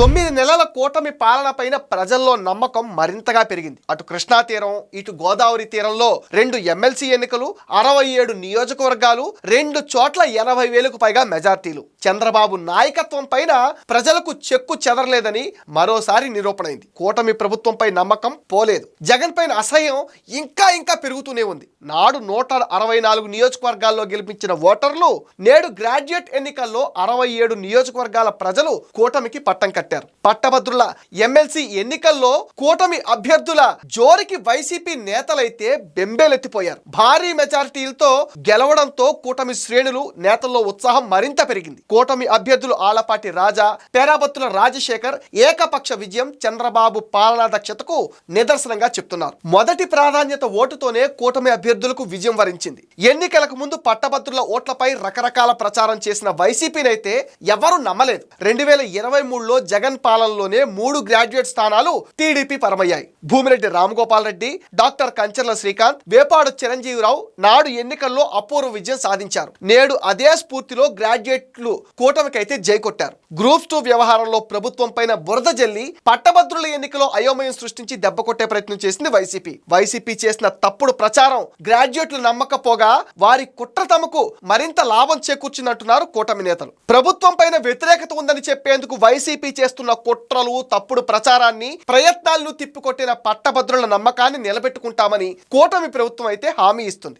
తొమ్మిది నెలల కూటమి పాలన పైన ప్రజల్లో నమ్మకం మరింతగా పెరిగింది. అటు కృష్ణా తీరం ఇటు గోదావరి తీరంలో రెండు ఎమ్మెల్సీ ఎన్నికలు అరవై ఏడు నియోజకవర్గాలు రెండు చోట్ల ఎనభై వేలకు పైగా మెజార్టీలు. చంద్రబాబు నాయకత్వం పైన ప్రజలకు చెక్కు చెదరలేదని మరోసారి నిరూపణైంది. కూటమి ప్రభుత్వంపై నమ్మకం పోలేదు. జగన్ పైన అసహ్యం ఇంకా ఇంకా పెరుగుతూనే ఉంది. నాడు నూట అరవై నాలుగు నియోజకవర్గాల్లో గెలిపించిన ఓటర్లు నేడు గ్రాడ్యుయేట్ ఎన్నికల్లో అరవై ఏడు నియోజకవర్గాల ప్రజలు కూటమికి పట్టం కట్టారు. పట్టభద్రుల ఎమ్మెల్సీ ఎన్నికల్లో కూటమి అభ్యర్థుల జోరికి వైసీపీ నేతలైతే బెంబేలెత్తిపోయారు. భారీ మెజారిటీలతో గెలవడంతో కూటమి శ్రేణులు నేతల్లో ఉత్సాహం మరింత పెరిగింది. కూటమి అభ్యర్థులు ఆలపాటి రాజా పేరాబత్తుల రాజశేఖర్ ఏకపక్ష విజయం చంద్రబాబు పాలనా దక్షతకు నిదర్శనంగా చెప్తున్నారు. మొదటి ప్రాధాన్యత ఓటుతోనే కూటమి అభ్యర్థులకు విజయం వరించింది. ఎన్నికలకు ముందు పట్టభద్రుల ఓట్లపై రకరకాల ప్రచారం చేసిన వైసీపీనైతే ఎవరూ నమ్మలేదు. రెండు వేల ఇరవై మూడులో జగన్ పాలనలోనే మూడు గ్రాడ్యుయేట్ స్థానాలు టీడీపీ పరమయ్యాయి. భూమిరెడ్డి రామ్గోపాల్ రెడ్డి డాక్టర్ కంచర్ల శ్రీకాంత్ వేపాడు చిరంజీవిరావు నాడు ఎన్నికల్లో అపూర్వ విజయం సాధించారు. నేడు అదే స్ఫూర్తిలో గ్రాడ్యుయేట్లు కూటమికైతే జై కొట్టారు. గ్రూప్ టూ వ్యవహారంలో ప్రభుత్వం పైన బురద జల్లి పట్టభద్రుల ఎన్నికలో అయోమయం సృష్టించి దెబ్బ కొట్టే ప్రయత్నం చేసింది వైసీపీ. వైసీపీ చేసిన తప్పుడు ప్రచారం గ్రాడ్యుయేట్లు నమ్మకపోగా వారి కుట్ర తమకు మరింత లాభం చేకూర్చిందంటున్నారు కూటమి నేతలు. ప్రభుత్వం పైన వ్యతిరేకత ఉందని చెప్పేందుకు వైసీపీ చేస్తున్న కుట్రలు తప్పుడు ప్రచారాన్ని ప్రయత్నాలను తిప్పికొట్టిన పట్టభద్రుల నమ్మకాన్ని నిలబెట్టుకుంటామని కూటమి ప్రభుత్వం అయితే హామీ ఇస్తుంది.